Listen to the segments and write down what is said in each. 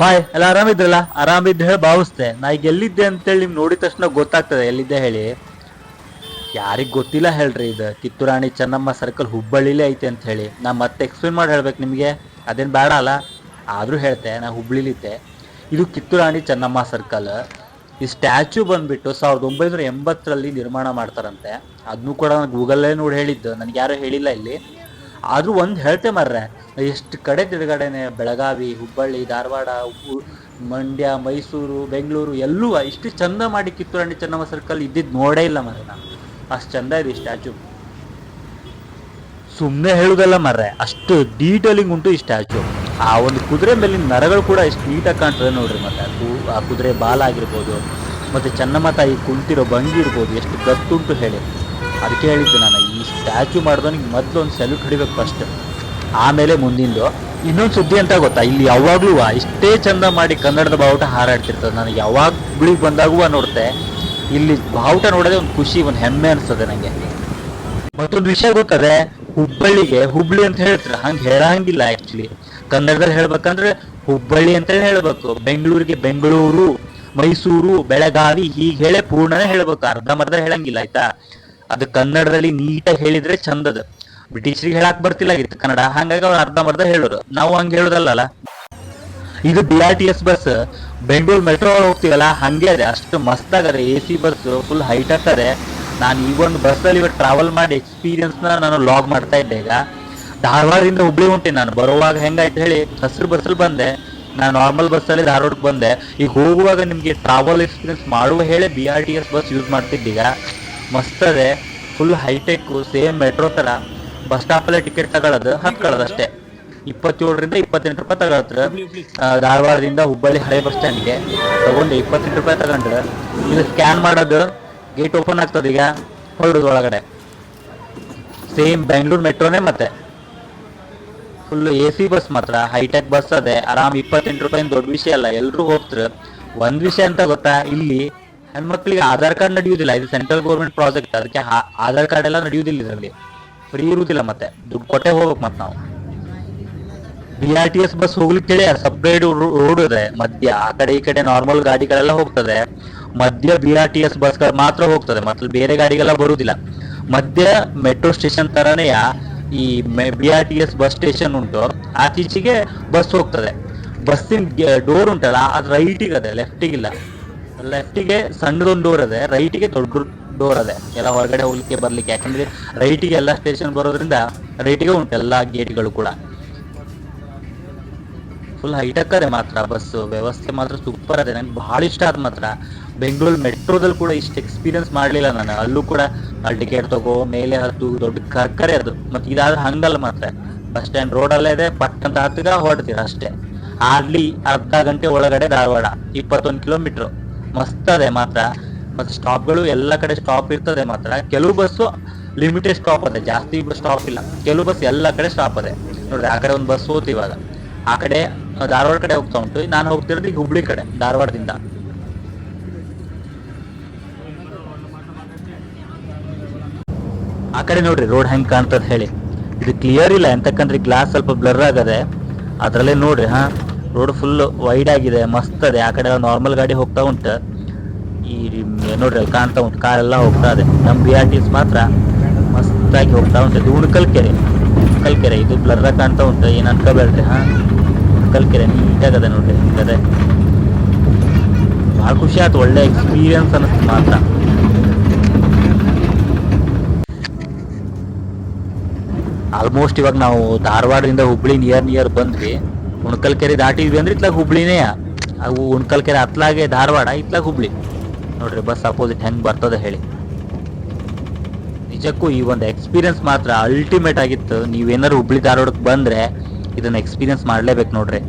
Hi, ಎಲ್ಲ ಆರಾಮಿದ್ರಲ್ಲ? ಆರಾಮಿದ್ದು ಹೇಳಿ ಭಾವಿಸ್ತೆ ನಾ ಈಗ ಎಲ್ಲಿದ್ದೆ ಅಂತೇಳಿ ನಿಮ್ಗೆ ನೋಡಿದ ತಕ್ಷಣ ಗೊತ್ತಾಗ್ತದೆ. ಎಲ್ಲಿದ್ದೆ ಹೇಳಿ? ಯಾರಿಗೆ ಗೊತ್ತಿಲ್ಲ ಹೇಳ್ರಿ ಇದು. ಕಿತ್ತೂರಾಣಿ ಚೆನ್ನಮ್ಮ ಸರ್ಕಲ್ ಹುಬ್ಬಳ್ಳಿಲೇ ಐತೆ ಅಂತ ಹೇಳಿ ನಾ ಮತ್ತೆ ಎಕ್ಸ್ಪ್ಲೇನ್ ಮಾಡಿ ಹೇಳ್ಬೇಕು ನಿಮಗೆ. ಅದೇನು ಬೇಡ ಅಲ್ಲ. ಆದರೂ ಹೇಳ್ತೆ, ನಾ ಹುಬ್ಳಿಲಿದ್ದೆ. ಇದು ಕಿತ್ತೂರಾಣಿ ಚೆನ್ನಮ್ಮ ಸರ್ಕಲ್ ಈ ಸ್ಟ್ಯಾಚ್ಯೂ ಬಂದ್ಬಿಟ್ಟು ಸಾವಿರದ ಒಂಬೈನೂರ ಎಂಬತ್ತರಲ್ಲಿ ನಿರ್ಮಾಣ ಮಾಡ್ತಾರಂತೆ. ಅದನ್ನು ಕೂಡ ನಾನು ಗೂಗಲ್ಲೇ ನೋಡಿ ಹೇಳಿದ್ದು. ನನಗೆ ಯಾರೂ ಹೇಳಿಲ್ಲ ಇಲ್ಲಿ. ಆದರೂ ಒಂದು ಹೇಳ್ತೆ ಮರ್ರೆ, ಎಷ್ಟು ಕಡೆ ತಿರುಗಡೆನೆ ಬೆಳಗಾವಿ, ಹುಬ್ಬಳ್ಳಿ, ಧಾರವಾಡ ಮಂಡ್ಯ, ಮೈಸೂರು, ಬೆಂಗಳೂರು, ಎಲ್ಲೂ ಇಷ್ಟು ಚಂದ ಮಾಡಿ ಕಿತ್ತೂರಾಣಿ ಚೆನ್ನಮ್ಮ ಸರ್ಕಲ್ ಇದ್ದಿದ್ದು ನೋಡೇ ಇಲ್ಲ ಮರ್ರೆ ನಾನು. ಅಷ್ಟು ಚಂದ ಇದೆ ಸ್ಟ್ಯಾಚು ಸುಮ್ಮನೆ ಹೇಳುದಲ್ಲ ಮರ್ರೆ, ಅಷ್ಟು ಡೀಟೇಲಿಂಗ್ ಉಂಟು ಈ ಸ್ಟ್ಯಾಚು ಆ ಒಂದು ಕುದುರೆ ಮೇಲಿನ ನರಗಳು ಕೂಡ ಎಷ್ಟು ನೀಟಾಗಿ ಕಾಣ್ತದೆ ನೋಡ್ರಿ ಮತ್ತೆ ಆ ಕುದುರೆ ಬಾಲ ಆಗಿರ್ಬೋದು, ಮತ್ತೆ ಚೆನ್ನಮ್ಮ ತಾಯಿ ಕುಂತಿರೋ ಭಂಗಿ ಇರ್ಬೋದು, ಎಷ್ಟು ಗತ್ತುಂಟು ಹೇಳಿ. ಅದಕ್ಕೆ ಹೇಳಿದ್ದು ನಾನು, ಈ ಸ್ಟ್ಯಾಚು ಮಾಡಿದವನಿಗೆ ಮೊದಲು ಒಂದು ಸೆಲ್ಯೂಟ್ ಹಿಡಿಬೇಕು ಫಸ್ಟ್ ಆಮೇಲೆ ಮುಂದಿಂದು. ಇನ್ನೊಂದು ಸುದ್ದಿ ಅಂತ ಗೊತ್ತಾ? ಇಲ್ಲಿ ಯಾವಾಗಲೂ ಇಷ್ಟೇ ಚಂದ ಮಾಡಿ ಕನ್ನಡದ ಬಾವುಟ ಹಾರಾಡ್ತಿರ್ತದೆ. ನನಗೆ ಯಾವಾಗ ಹುಬ್ಳಿಗೆ ಬಂದಾಗುವ ನೋಡುತ್ತೆ ಇಲ್ಲಿ ಬಾವುಟ ನೋಡೋದೇ ಒಂದು ಖುಷಿ, ಒಂದು ಹೆಮ್ಮೆ ಅನಿಸ್ತದೆ ನನಗೆ ಮತ್ತೊಂದು ವಿಷಯ ಗೊತ್ತದೆ? ಹುಬ್ಬಳ್ಳಿಗೆ ಹುಬ್ಳಿ ಅಂತ ಹೇಳ್ತಾರೆ? ಹಂಗೆ ಹೇಳಂಗಿಲ್ಲ ಆ್ಯಕ್ಚುಲಿ ಕನ್ನಡದಲ್ಲಿ ಹೇಳ್ಬೇಕಂದ್ರೆ ಹುಬ್ಬಳ್ಳಿ ಅಂತ ಹೇಳ್ಬೇಕು. ಬೆಂಗಳೂರಿಗೆ ಬೆಂಗಳೂರು, ಮೈಸೂರು, ಬೆಳಗಾವಿ ಹೀಗೆ ಹೇಳೇ ಪೂರ್ಣನೇ ಹೇಳ್ಬೇಕು. ಅರ್ಧಂಬರ್ಧ ಹೇಳಂಗಿಲ್ಲ, ಆಯ್ತಾ? ಅದು ಕನ್ನಡದಲ್ಲಿ ನೀಟಾಗಿ ಹೇಳಿದ್ರೆ ಚಂದದ. ಬ್ರಿಟಿಷರಿಗೆ ಹೇಳಕ್ ಬರ್ತಿಲ್ಲಾಗಿತ್ತು ಕನ್ನಡ, ಹಂಗಾಗಿ ಅವ್ರು ಅರ್ಧಂಬರ್ಧ ಹೇಳೋರು. ನಾವು ಹಂಗೆ ಹೇಳೋದಲ್ಲ ಇದು B R T S bus Bengaluru metro ಹೋಗ್ತೀವಲ್ಲ, ಹಂಗೆ ಅದೇ. ಅಷ್ಟು ಮಸ್ತ್ ಆಗದೆ A C bus full height ಆಗ್ತದೆ. ನಾನು ಈ ಒಂದು ಬಸ್ಸಲ್ಲಿ ಇವತ್ತು ಟ್ರಾವೆಲ್ ಮಾಡಿ ಎಕ್ಸ್ಪೀರಿಯನ್ಸ್ನ ನಾನು ಲಾಗ್ ಮಾಡ್ತಾ ಇದ್ದೆ ಈಗ. ಧಾರವಾಡದಿಂದ ಹುಬ್ಳಿ ಹೊಂಟೆ ನಾನು. ಬರುವಾಗ ಹೆಂಗಾಯ್ತು ಹೇಳಿ, ಹಸಿರು ಬಸ್ಸಲ್ಲಿ ಬಂದೆ. ನಾನು ನಾರ್ಮಲ್ ಬಸ್ಸಲ್ಲಿ ಧಾರವಾಡಕ್ಕೆ ಬಂದೆ. ಈಗ ಹೋಗುವಾಗ ನಿಮಗೆ ಟ್ರಾವೆಲ್ ಎಕ್ಸ್ಪೀರಿಯನ್ಸ್ ಮಾಡುವ ಹೇಳಿ B R T S bus use ಮಾಡ್ತಿದ್ದೀಗ ಮಸ್ತ್ ಅದೇ ಫುಲ್ ಹೈಟೆಕ್ ಸೇಮ್ ಮೆಟ್ರೋ ಥರ ಬಸ್ ಸ್ಟಾಪಲ್ಲೇ ಟಿಕೆಟ್ ತಗೊಳ್ಳೋದು ಅಷ್ಟೇ ಇಪ್ಪತ್ತೇಳರಿಂದ ಇಪ್ಪತ್ತೆಂಟು ರೂಪಾಯಿ ತಗೊಳತ್ರ ಧಾರವಾಡದಿಂದ ಹುಬ್ಬಳ್ಳಿ ಹಳೆ ಬಸ್ ಸ್ಟ್ಯಾಂಡ್ಗೆ ತಗೊಂಡು ಇಪ್ಪತ್ತೆಂಟು ರೂಪಾಯಿ ತಗೊಂಡ್ರೆ ಇದು ಸ್ಕ್ಯಾನ್ ಮಾಡೋದು ಗೇಟ್ ಓಪನ್ ಆಗ್ತದೆ ಈಗ, ಹೊರಡೋದು ಒಳಗಡೆ. ಸೇಮ್ ಬೆಂಗಳೂರು ಮೆಟ್ರೋನೇ ಮತ್ತೆ. ಫುಲ್ ಎ ಸಿ ಬಸ್ ಮಾತ್ರ ಹೈಟೆಕ್ ಬಸ್ ಅದೇ, ಆರಾಮ್ ಇಪ್ಪತ್ತೆಂಟು ರೂಪಾಯಿ ದೊಡ್ಡ ವಿಷಯ ಅಲ್ಲ ಎಲ್ಲರೂ ಹೋಗ್ತಾರೆ ಒಂದು ವಿಷಯ ಅಂತ ಗೊತ್ತಾ, ಇಲ್ಲಿ ಹೆಣ್ಮಕ್ಳಿಗೆ ಆಧಾರ್ ಕಾರ್ಡ್ ನಡೆಯುವುದಿಲ್ಲ. ಇದು ಸೆಂಟ್ರಲ್ ಗೌರ್ಮೆಂಟ್ ಪ್ರಾಜೆಕ್ಟ್. ಅದಕ್ಕೆ ಆಧಾರ್ ಕಾರ್ಡ್ ಎಲ್ಲ ನಡೆಯುವುದಿಲ್ಲ ಇದರಲ್ಲಿ. ಫ್ರೀ ಇರುವುದಿಲ್ಲ ಮತ್ತೆ. ದುಡ್ಡು ಕೊಟ್ಟೆ ಹೋಗ್ಬೇಕು ಮತ್ತೆ ನಾವು. B R T S bus ಹೋಗ್ಲಿಕ್ಕೆ ಹೇಳಿ ಸಪ್ರೇಟ್ ರೋಡ್ ಇದೆ. ಮಧ್ಯ, ಆ ಕಡೆ ಈ ಕಡೆ ನಾರ್ಮಲ್ ಗಾಡಿಗಳೆಲ್ಲ ಹೋಗ್ತದೆ. ಮಧ್ಯ ಬಿ ಆರ್ ಟಿ ಎಸ್ ಬಸ್ಗಳು ಮಾತ್ರ ಹೋಗ್ತದೆ. ಮತ್ತೆ ಬೇರೆ ಗಾಡಿಗೆಲ್ಲ ಬರುವುದಿಲ್ಲ. ಮಧ್ಯ ಮೆಟ್ರೋ ಸ್ಟೇಷನ್ ತರನೇ ಈ B R T S bus station ಉಂಟು. ಆಚೀಚೆಗೆ ಬಸ್ ಹೋಗ್ತದೆ. ಬಸ್ಸಿನ ಡೋರ್ ಉಂಟಲ್ಲ, ಅದು ರೈಟಿಗೆ ಅದೇ ಲೆಫ್ಟಿಗಿಲ್ಲ ಲೆಫ್ಟಿಗೆ ಸಣ್ಣದೊಂದು ಡೋರ್ ಇದೆ ರೈಟಿಗೆ ದೊಡ್ಡ ಡೋರ್ ಅದೇ. ಎಲ್ಲ ಹೊರಗಡೆ ಹೋಗ್ಲಿಕ್ಕೆ, ಬರ್ಲಿಕ್ಕೆ. ಯಾಕಂದ್ರೆ ರೈಟಿಗೆ ಎಲ್ಲ ಸ್ಟೇಷನ್ ಬರೋದ್ರಿಂದ ರೈಟಿಗೆ ಉಂಟು ಎಲ್ಲ ಗೇಟ್ಗಳು ಕೂಡ. ಫುಲ್ ಹೈಟೆಕ್ ಅದೇ ಮಾತ್ರ ಬಸ್ ವ್ಯವಸ್ಥೆ ಮಾತ್ರ ಸೂಪರ್ ಅದೇ. ನಂಗೆ ಭಾಳ ಇಷ್ಟ ಆದ ಮಾತ್ರ. ಬೆಂಗಳೂರು ಮೆಟ್ರೋದಲ್ಲಿ ಕೂಡ ಇಷ್ಟು ಎಕ್ಸ್ಪೀರಿಯನ್ಸ್ ಮಾಡಲಿಲ್ಲ ನಾನು. ಅಲ್ಲೂ ಕೂಡ ಟಿಕೆಟ್ ತಗೋ, ಮೇಲೆ ಹತ್ತು ದೊಡ್ಡ ಕರ್ಕರೆ ಅದು. ಮತ್ತೆ ಇದಾದ್ರೆ ಹಂಗಲ್ಲ ಮಾತ್ರ. ಬಸ್ ಸ್ಟ್ಯಾಂಡ್ ರೋಡಲ್ಲೇ ಇದೆ, ಪಟ್ ಅಂತ ಹತ್ತಿಗ ಹೊರಡ್ತೀರ ಅಷ್ಟೇ. ಅಲ್ಲಿ ಅರ್ಧ ಗಂಟೆ ಒಳಗಡೆ ಧಾರವಾಡ, ಇಪ್ಪತ್ತೊಂದು ಕಿಲೋಮೀಟ್ರು ಮಸ್ತ್ ಅದೇ ಮಾತ್ರ. ಮತ್ತೆ ಸ್ಟಾಪ್ಗಳು ಎಲ್ಲ ಕಡೆ ಸ್ಟಾಪ್ ಇರ್ತದೆ ಮಾತ್ರ. ಕೆಲವು ಬಸ್ಸು ಲಿಮಿಟೆಡ್ ಸ್ಟಾಪ್ ಅದೇ, ಜಾಸ್ತಿ ಸ್ಟಾಪ್ ಇಲ್ಲ. ಕೆಲವು ಬಸ್ ಎಲ್ಲ ಕಡೆ ಸ್ಟಾಪ್ ಅದೇ. ನೋಡ್ರಿ, ಆ ಕಡೆ ಒಂದು ಬಸ್ ಹೋತು ಇವಾಗ. ಆ ಕಡೆ ಧಾರವಾಡ ಕಡೆ ಹೋಗ್ತಾ ಉಂಟು. ನಾನು ಹೋಗ್ತಿರೋದು ಈಗ ಹುಬ್ಳಿ ಕಡೆ, ಧಾರವಾಡದಿಂದ. ಆ ಕಡೆ ನೋಡ್ರಿ ರೋಡ್ ಹೆಂಗ್ ಕಾಣ್ತದ ಹೇಳಿ. ಇದು ಕ್ಲಿಯರ್ ಇಲ್ಲ, ಎಂತಕ್ಕಂದ್ರೆ ಗ್ಲಾಸ್ ಸ್ವಲ್ಪ ಬ್ಲರ್ ಆಗದೆ. ಅದ್ರಲ್ಲೇ ನೋಡ್ರಿ, ಹಾ. ರೋಡ್ ಫುಲ್ ವೈಡ್ ಆಗಿದೆ, ಮಸ್ತ್ ಅದೇ. ಆ ಕಡೆ ನಾರ್ಮಲ್ ಗಾಡಿ ಹೋಗ್ತಾ ಉಂಟು. ಈ ನೋಡ್ರಿ ಅಲ್ಲಿ ಕಾಣ್ತಾ ಉಂಟು ಕಾರೆಲ್ಲ ಹೋಗ್ತಾ ಇದೆ. ನಮ್ಮ ಬಿ ಆರ್ ಟಿ ಎಸ್ ಮಾತ್ರ ಮಸ್ತಾಗಿ ಹೋಗ್ತಾ ಉಂಟು. ಇದು ಉಣ್ಕಲ್ಕೆರೆ ಉಣ್ಕಲ್ಕೆರೆ ಉಣ್ಕಲ್ ಕೆರೆ ಇದು ಬ್ಲರ್ ಕಾಣ್ತಾ ಉಂಟು. ಏನ್ ಅನ್ಕೋಬೇಡ್ರಿ, ಹಾ? ಉಣ್ಕಲ್ಕೆರೆ ನೀಟಾಗದೆ ನೋಡ್ರಿ, ಹಿಂಗದೆ. ಭಾಳ ಖುಷಿ ಆಯ್ತು, ಒಳ್ಳೆ ಎಕ್ಸ್ಪೀರಿಯನ್ಸ್ ಅನ್ನಿಸ್ತು ಮಾತ್ರ. ಆಲ್ಮೋಸ್ಟ್ ಇವಾಗ ನಾವು ಧಾರವಾಡದಿಂದ ಹುಬ್ಳಿ ನಿಯರ್ ನಿಯರ್ ಬಂದ್ವಿ. ಉಣ್ಕಲ್ ಕೆರೆ ದಾಟಿದ್ವಿ ಅಂದ್ರೆ ಇತ್ಲಾಗ ಹುಬ್ಳಿನೇ. ಅವು ಉಣ್ಕಲ್ ಕೆರೆ ಹತ್ಲಾಗೆ ಧಾರವಾಡ, ಇತ್ಲಾಗ ಹುಬ್ಳಿ. ನೋಡ್ರಿ ಬಸ್ ಅಪೋಸಿಟ್ ಹೆಂಗ್ ಬರ್ತದೆ ಹೇಳಿ. ನಿಜಕ್ಕೂ ಈ ಒಂದು ಎಕ್ಸ್ಪೀರಿಯನ್ಸ್ ಮಾತ್ರ ಅಲ್ಟಿಮೇಟ್ ಆಗಿತ್ತು. ನೀವೇನಾರು ಹುಬ್ಳಿ ಧಾರವಾಡಕ್ಕೆ ಬಂದ್ರೆ ಇದನ್ನ ಎಕ್ಸ್ಪೀರಿಯನ್ಸ್ ಮಾಡಲೇಬೇಕು ನೋಡ್ರಿ.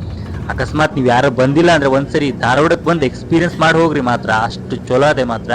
ಅಕಸ್ಮಾತ್ ನೀವು ಯಾರು ಬಂದಿಲ್ಲ ಅಂದ್ರೆ ಒಂದ್ಸರಿ ಧಾರವಾಡಕ್ಕೆ ಬಂದು ಎಕ್ಸ್ಪೀರಿಯನ್ಸ್ ಮಾಡಿ ಹೋಗ್ರಿ ಮಾತ್ರ. ಅಷ್ಟು ಚಲೋ ಅದೇ ಮಾತ್ರ.